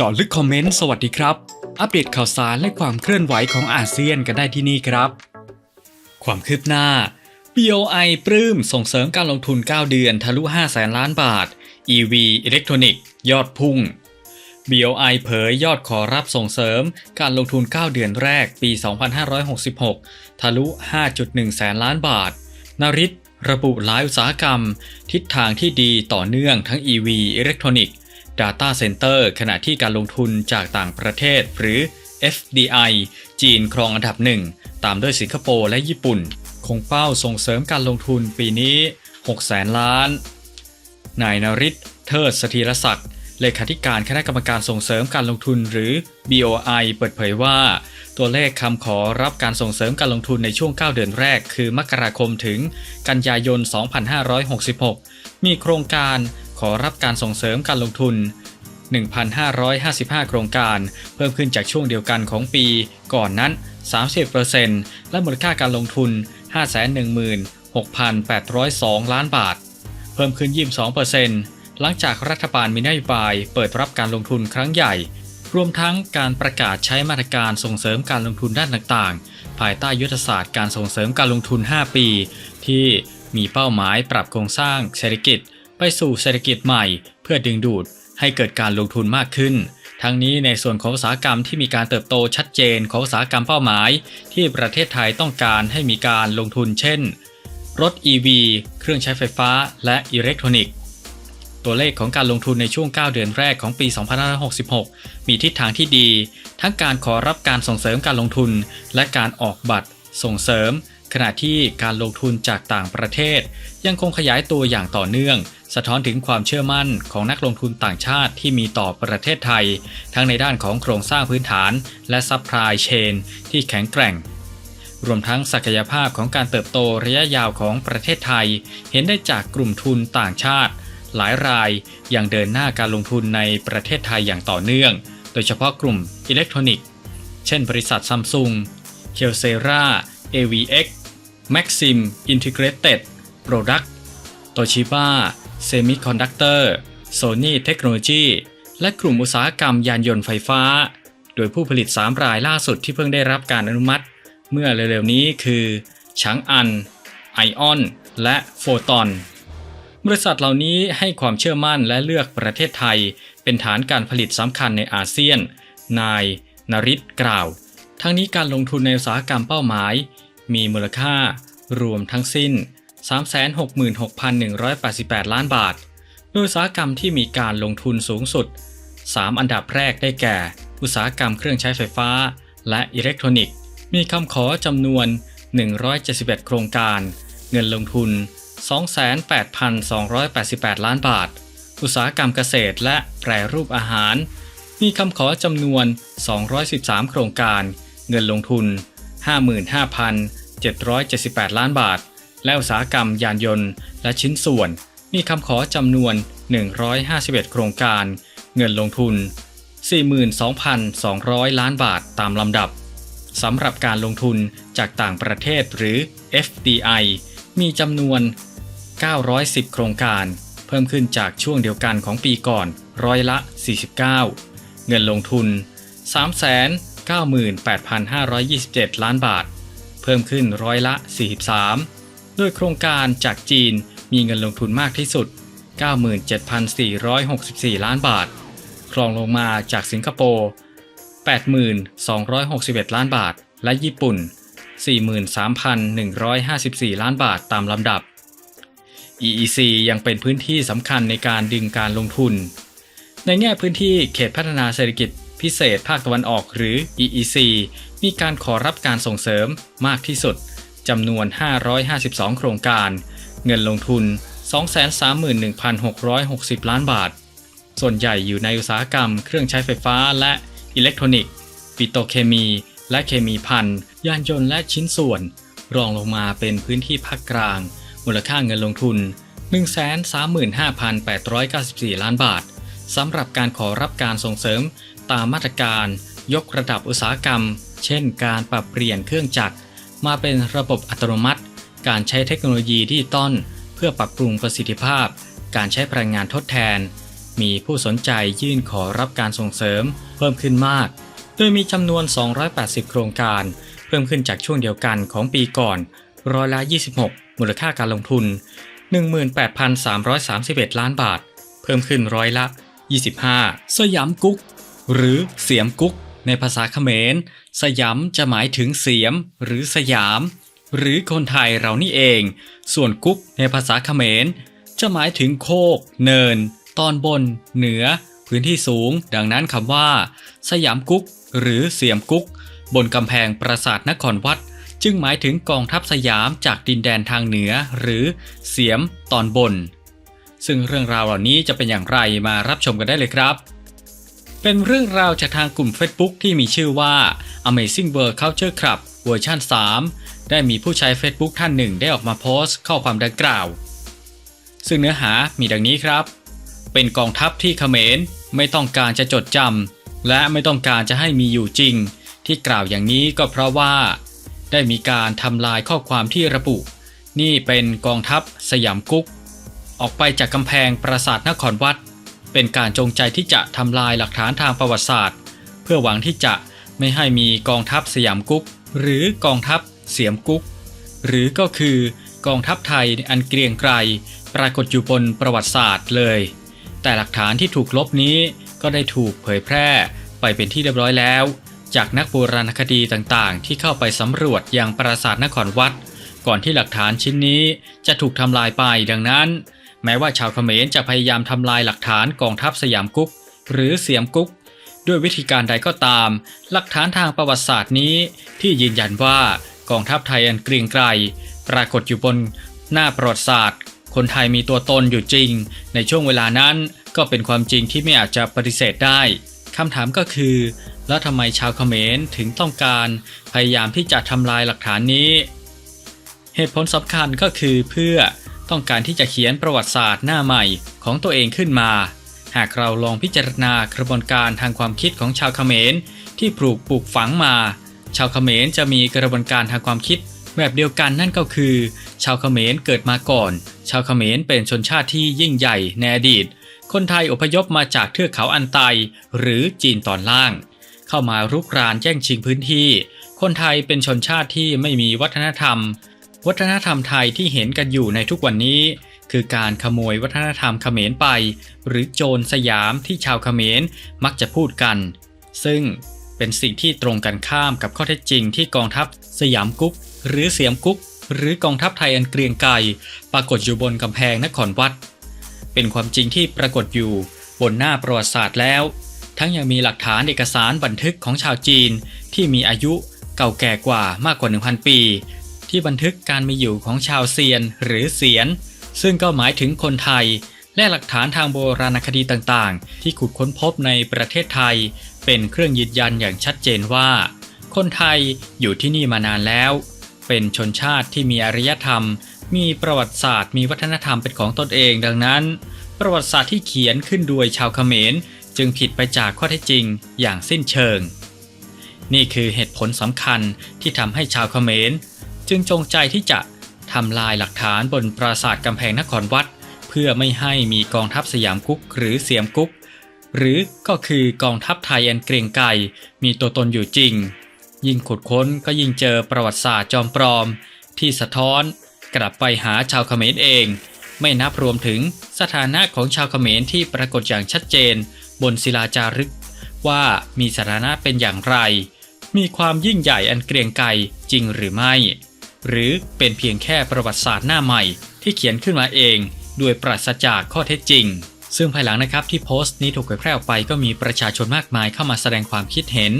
เจาะลึกคอมเมนต์สวัสดีครับ อัปเดตข่าวสารและความเคลื่อนไหวของอาเซียนกันได้ที่นี่ครับ ความคืบหน้า BOI ปลื้มส่งเสริมการลงทุน 9 เดือนทะลุ 5 แสนล้านบาท EV อิเล็กทรอนิกส์ยอดพุ่ง BOI เผยยอดขอรับส่งเสริมการลงทุน 9 เดือนแรกปี 2566 ทะลุ 5.1 แสนล้านบาทนาริตระบุหลายอุตสาหกรรม ทิศทางที่ดีต่อเนื่องทั้ง EV อิเล็กทรอนิกส์ Data Center ขณะที่การลงทุนจากต่างประเทศหรือ FDI จีนครองอันดับหนึ่ง ตามด้วยสิงคโปร์และญี่ปุ่น คงเป้าส่งเสริมการลงทุนปีนี้ 6 แสนล้าน นายนริศเทิดสถีรศักดิ์เลขาธิการคณะกรรมการส่งเสริมการลงทุนหรือ BOI เปิดเผยว่า ตัวเลขคำขอรับการส่งเสริมการลงทุนในช่วง 9 เดือนแรก คือมกราคมถึงกันยายน 2566 มีโครงการ ขอรับการส่งเสริมการลงทุน 1,555 โครงการ เพิ่มขึ้นจากช่วงเดียวกันของปีก่อนนั้น 30%และมูลค่าการลงทุน 516,802 ล้านบาท เพิ่มขึ้น 22%หลังจากรัฐบาลมีนโยบายเปิดรับการลงทุนครั้งใหญ่ รวมทั้งการประกาศใช้มาตรการส่งเสริมการลงทุนด้านต่างๆ ภายใต้ยุทธศาสตร์การส่งเสริมการลงทุน 5 ปี ที่มีเป้าหมายปรับโครงสร้างเศรษฐกิจ ไปสู่เศรษฐกิจใหม่ เพื่อดึงดูดให้เกิดการลงทุนมากขึ้น ทั้งนี้ในส่วนของอุตสาหกรรมที่มีการเติบโตชัดเจนของอุตสาหกรรมเป้าหมาย ที่ประเทศไทยต้องการให้มีการลงทุนเช่น รถ EV เครื่องใช้ไฟฟ้า และอิเล็กทรอนิกส์ ตัวเลขของการลงทุนในช่วง 9 เดือนแรกของปี 2566 มีทิศทางที่ดี ทั้งการขอรับการส่งเสริมการลงทุน และการออกบัตร ส่งเสริม ขณะที่การลงทุนจากต่างประเทศ ยังคงขยายตัวอย่างต่อเนื่อง สะท้อนถึงความเชื่อมั่นของนักลงทุนต่างชาติที่มีต่อประเทศไทย ทั้งในด้านของโครงสร้างพื้นฐาน และซัพพลายเชนที่แข็งแกร่ง รวมทั้งศักยภาพของการเติบโตระยะยาวของประเทศไทย เห็นได้จากกลุ่มทุนต่างชาติ หลายรายยังเดินหน้าการลงทุนในประเทศไทยอย่างต่อเนื่อง โดยเฉพาะกลุ่มอิเล็กทรอนิกส์ เช่น บริษัทซัมซุงเคียวเซรา AVX Maxim Integrated Product Toshiba Semiconductor Sony Technology และกลุ่มอุตสาหกรรมยานยนต์ไฟฟ้า โดยผู้ผลิต 3 รายล่าสุดที่เพิ่งได้รับการอนุมัติ เมื่อเร็วๆนี้คือชางอัน ไอออน และโฟตอน บริษัทเหล่านี้ให้ความเชื่อมั่นและเลือกประเทศไทย เป็นฐานการผลิตสำคัญในอาเซียน นายนริศกล่าว ทั้งนี้การลงทุนในอุตสาหกรรมเป้าหมาย มีมูลค่ารวมทั้งสิ้น 366,188 ล้านบาท โดยอุตสาหกรรมที่มีการลงทุนสูงสุด 3 อันดับแรกได้แก่ อุตสาหกรรมเครื่องใช้ไฟฟ้า และอิเล็กทรอนิกส์ มีคำขอจำนวน 171 โครงการ เงินลงทุน 28,288 ล้านบาท อุตสาหกรรมเกษตรและแปรรูปอาหาร มีคำขอจำนวน 213 โครงการ เงินลงทุน 55,778 ล้านบาท และอุตสาหกรรมยานยนต์ และชิ้นส่วน มีคำขอจำนวน 151 โครงการ เงินลงทุน 42,200 ล้านบาทตามลำดับสำหรับการลงทุนจากต่างประเทศหรือ FDI มีจำนวน 910 โครงการ เพิ่มขึ้นจากช่วงเดียวกันของปีก่อนร้อยละ 49 เงินลงทุน 398,527 ล้านบาท เพิ่มขึ้นร้อยละ 43 โดยโครงการจากจีนมีเงินลงทุนมากที่สุด 97,464 ล้านบาท ครองลงมาจากสิงคโปร์ 8,261 ล้านบาท และญี่ปุ่น 43,154 ล้านบาทตามลำดับ EEC ยังเป็นพื้นที่สำคัญในการดึงการลงทุน ในแง่พื้นที่เขตพัฒนาเศรษฐกิจพิเศษภาคตะวันออกหรือ EEC มีการขอรับการส่งเสริมมากที่สุด จำนวน 552 โครงการ เงินลงทุน 231,660 ล้านบาท ส่วนใหญ่อยู่ในอุตสาหกรรม เครื่องใช้ไฟฟ้าและอิเล็กทรอนิกส์ ปิโตเคมี และเคมีพันยานยนต์และชิ้นส่วน รองลงมาเป็นพื้นที่ภาคกลาง มูลค่าเงินลงทุน 135,894 ล้านบาท สำหรับการขอรับการส่งเสริมตามมาตรการ ยกระดับอุตสาหกรรม เช่น การปรับเปลี่ยนเครื่องจักร มาเป็นระบบอัตโนมัติ การใช้เทคโนโลยีดิจิตอลเพื่อปรับปรุงประสิทธิภาพ การใช้พลังงานทดแทน มีผู้สนใจยื่นขอรับการส่งเสริม เพิ่มขึ้นมาก โดยมีจำนวน 280 โครงการ เพิ่มขึ้นจากช่วงเดียวกันของปีก่อนร้อยละ 26 มูลค่าการลงทุน 18,331 ล้านบาท เพิ่มขึ้นร้อยละ 25 สยามกุ๊ก หรือเสียมกุ๊ก ในภาษาเขมร สยามจะหมายถึงเสียม หรือสยาม หรือคนไทยเรานี่เอง ส่วนกุ๊กในภาษาเขมร จะหมายถึงโคก เนิน ตอนบน เหนือ พื้นที่สูง ดังนั้นคำว่า สยามกุ๊ก หรือเสียมกุ๊ก บนกำแพงปราสาทนครวัด จึงหมายถึงกองทัพสยามจากดินแดนทางเหนือ หรือเสียมตอนบนซึ่งเรื่องราวเหล่านี้จะเป็นอย่างไรมารับชมกันได้เลยครับ เป็นเรื่องราวจากทางกลุ่ม Facebook ที่มีชื่อว่า Amazing World Culture Club เวอร์ชัน3 ได้มีผู้ใช้ Facebook ท่านหนึ่งได้ออกมาโพสต์ข้อความดังกล่าว ซึ่งเนื้อหามีดังนี้ครับ เป็นกองทัพที่เขมรไม่ต้องการจะจดจำและไม่ต้องการจะให้มีอยู่จริง ที่กล่าวอย่างนี้ก็เพราะว่า ได้มีการทำลายข้อความที่ระบุ นี่เป็นกองทัพสยามกุ๊กออกไปจากกำแพงปราสาทนครวัด เป็นการจงใจที่จะทำลายหลักฐานทางประวัติศาสตร์ เพื่อหวังที่จะไม่ให้มีกองทัพสยามกุ๊ก หรือกองทัพเสียมกุ๊ก หรือก็คือกองทัพไทยอันเกรียงไกรปรากฏอยู่บนประวัติศาสตร์เลย แต่หลักฐานที่ถูกลบนี้ก็ได้ถูกเผยแพร่ไปเป็นที่เรียบร้อยแล้ว จากนักโบราณคดีต่างๆ ที่เข้าไปสำรวจอยังปราสาทนครวัด ก่อนที่หลักฐานชิ้นนี้จะถูกทำลายไปดังนั้น แม้ว่าชาวเขมรจะพยายามทำลายหลักฐานกองทัพสยามกุ๊กหรือเสียมกุ๊กด้วยวิธีการใดก็ตาม หลักฐานทางประวัติศาสตร์นี้ ที่ยืนยันว่ากองทัพไทยอันเกรียงไกรปรากฏอยู่บนหน้าประวัติศาสตร์ คนไทยมีตัวตนอยู่จริง ในช่วงเวลานั้นก็เป็นความจริงที่ไม่อาจจะปฏิเสธได้คำถามก็คือ แล้วทำไมชาวเขมรถึงต้องการพยายามที่จะทำลายหลักฐานนี้ เหตุผลสำคัญก็คือเพื่อ ต้องการที่จะเขียนประวัติศาสตร์หน้าใหม่ของตัวเองขึ้นมา หากเราลองพิจารณากระบวนการทางความคิดของชาวเขมร ที่ปลูกปลูกฝังมา ชาวเขมรจะมีกระบวนการทางความคิดแบบเดียวกันนั่นก็คือ ชาวเขมรเกิดมาก่อน ชาวเขมรเป็นชนชาติที่ยิ่งใหญ่ในอดีต คนไทยอพยพมาจากเทือกเขาอันไต หรือจีนตอนล่าง เข้ามารุกรานแย่งชิงพื้นที่ คนไทยเป็นชนชาติที่ไม่มีวัฒนธรรม วัฒนธรรมไทยที่เห็นกันอยู่ในทุกวันนี้ คือการขโมยวัฒนธรรมเขมรไป หรือโจรสยามที่ชาวเขมรมักจะพูดกัน ซึ่งเป็นสิ่งที่ตรงกันข้ามกับข้อเท็จจริงที่กองทัพสยามกุ๊กหรือเสียมกุ๊กหรือกองทัพไทยอันเกรียงไกรปรากฏอยู่บนกำแพงนครวัด เป็นความจริงที่ปรากฏอยู่บนหน้าประวัติศาสตร์แล้ว ทั้งยังมีหลักฐานเอกสารบันทึกของชาวจีนที่มีอายุเก่าแก่กว่ามากกว่า 1,000 ปี ที่บันทึกการมีอยู่ของชาวเซียนหรือเสียน ซึ่งก็หมายถึงคนไทย และหลักฐานทางโบราณคดีต่างๆ ที่ขุดค้นพบในประเทศไทย เป็นเครื่องยืนยันอย่างชัดเจนว่า คนไทยอยู่ที่นี่มานานแล้ว เป็นชนชาติที่มีอารยธรรม มีประวัติศาสตร์ มีวัฒนธรรมเป็นของตนเองดังนั้น ประวัติศาสตร์ที่เขียนขึ้นโดยชาวเขมร จึงผิดไปจากข้อเท็จจริงอย่างสิ้นเชิง นี่คือเหตุผลสำคัญที่ทำให้ชาวเขมร จึงจงใจที่จะทำลายหลักฐานบนปราสาทกำแพงนครวัด เพื่อไม่ให้มีกองทัพสยามกุ๊กหรือเสียมกุ๊ก หรือก็คือกองทัพไทยอันเกรียงไกรมีตัวตนอยู่จริง ยิ่งขุดค้นก็ยิ่งเจอประวัติศาสตร์จอมปลอม ที่สะท้อนกลับไปหาชาวเขมรเอง ไม่นับรวมถึงสถานะของชาวเขมรที่ปรากฏอย่างชัดเจน บนศิลาจารึก ว่ามีสถานะเป็นอย่างไร มีความยิ่งใหญ่อันเกรียงไกรจริงหรือไม่ หรือเป็นเพียงแค่ประวัติศาสตร์หน้าใหม่ ที่เขียนขึ้นมาเองด้วยปราศจากข้อเท็จจริง ซึ่งภายหลังนะครับที่โพสต์นี้ถูกเผยแพร่ออกไปก็มีประชาชนมากมายเข้ามาแสดงความคิดเห็น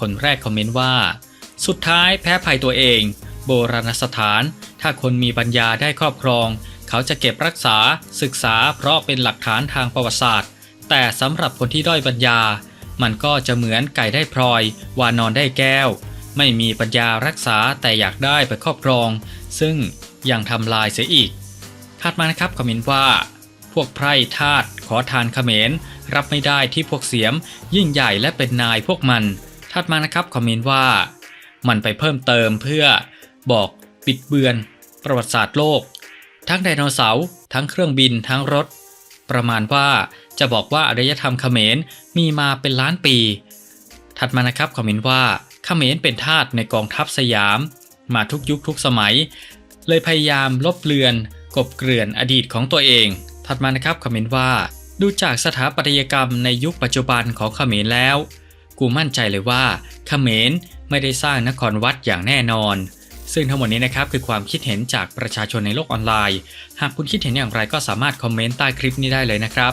คนแรกคอมเมนต์ว่า สุดท้ายแพ้ภัยตัวเอง โบราณสถาน ถ้าคนมีปัญญาได้ครอบครอง เขาจะเก็บรักษาศึกษาเพราะเป็นหลักฐานทางประวัติศาสตร์ แต่สำหรับคนที่ด้อยปัญญา มันก็จะเหมือนไก่ได้พลอย วานอนได้แก้ว ไม่มีปัญญารักษาแต่อยากได้ไปครอบครอง ซึ่งยังทำลายเสียอีกถัดมานะครับคอมเมนต์ว่า พวกไพร่ทาสขอทานเขมร รับไม่ได้ที่พวกเสียม ยิ่งใหญ่และเป็นนายพวกมันถัดมานะครับคอมเมนต์ว่า มันไปเพิ่มเติมเพื่อบอกปิดเบือน ประวัติศาสตร์โลก ทั้งไดโนเสาร์ทั้งเครื่องบินทั้งรถ ประมาณว่าจะบอกว่าอารยธรรมเขมรมีมาเป็นล้านปี ถัดมานะครับคอมเมนต์ว่า ขมรเป็นทาสในกองทัพสยาม มาทุกยุคทุกสมัย เลยพยายามลบเลือน กบเกลื่อนอดีตของตัวเอง ถัดมานะครับคอมเมนต์ว่า ดูจากสถาปัตยกรรมในยุคปัจจุบันของเขมรแล้ว กูมั่นใจเลยว่าเขมรไม่ได้สร้างนครวัดอย่างแน่นอน ซึ่งทั้งหมดนี้นะครับคือความคิดเห็นจากประชาชนในโลกออนไลน์ หากคุณคิดเห็นอย่างไรก็สามารถคอมเมนต์ใต้คลิปนี้ได้เลยนะครับ